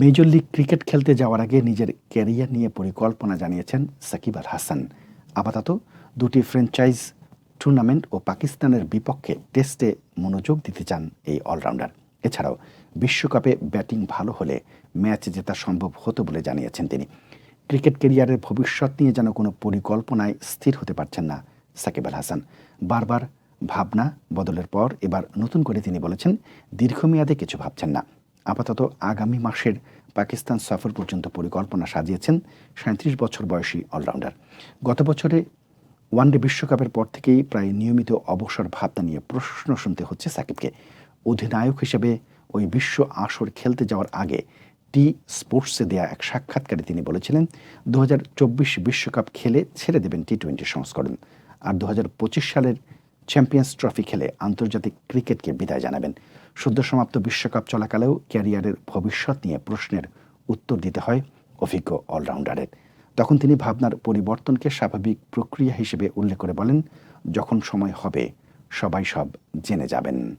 Major league cricket খেলতে যাওয়ার আগে নিজের ক্যারিয়ার নিয়ে পরিকল্পনা জানিয়েছেন সাকিব আল হাসান। আপাতত দুটি ফ্র্যাঞ্চাইজ টুর্নামেন্ট ও পাকিস্তানের বিপক্ষে টেস্টে মনোযোগ দিতে চান এই অলরাউন্ডার এছাড়াও বিশ্বকাপে ব্যাটিং ভালো হলে ম্যাচ জেতা সম্ভব হতো বলে জানিয়েছেন তিনি। ক্রিকেট ক্যারিয়ারের ভবিষ্যৎ নিয়ে যেন কোনো পরিকল্পনায় স্থির হতে পারছেন না সাকিব আল হাসান। বারবার ভাবনা বদলের পর এবার নতুন করে তিনি বলেছেন, দীর্ঘমেয়াদে কিছু ভাবছেন না। আপাতত আগামী মাসের পাকিস্তান সফর পর্যন্ত পরিকল্পনা সাজিয়েছেন সাঁত্রিশ বছর বয়সী অলরাউন্ডার। গত বছরে ওয়ানডে বিশ্বকাপের পর থেকেই প্রায় নিয়মিত অবসর ভাবনা নিয়ে প্রশ্ন শুনতে হচ্ছে সাকিবকে। অধিনায়ক হিসেবে ওই বিশ্ব আসর খেলতে যাওয়ার আগে টি স্পোর্টসে দেয়া এক সাক্ষাৎকারে তিনি বলেছিলেন, দু বিশ্বকাপ খেলে ছেড়ে দেবেন টি টোয়েন্টি সংস্করণ। আর দু হাজার পঁচিশ সালের চ্যাম্পিয়ন্স ট্রফি খেলে আন্তর্জাতিক ক্রিকেটকে বিদায় জানাবেন। সদ্য সমাপ্ত বিশ্বকাপ চলাকালেও ক্যারিয়ারের ভবিষ্যৎ নিয়ে প্রশ্নের উত্তর দিতে হয় অভিজ্ঞ অলরাউন্ডারের। তখন তিনি ভাবনার পরিবর্তনকে স্বাভাবিক প্রক্রিয়া হিসেবে উল্লেখ করে বলেন, যখন সময় হবে, সবাই সব জেনে যাবেন।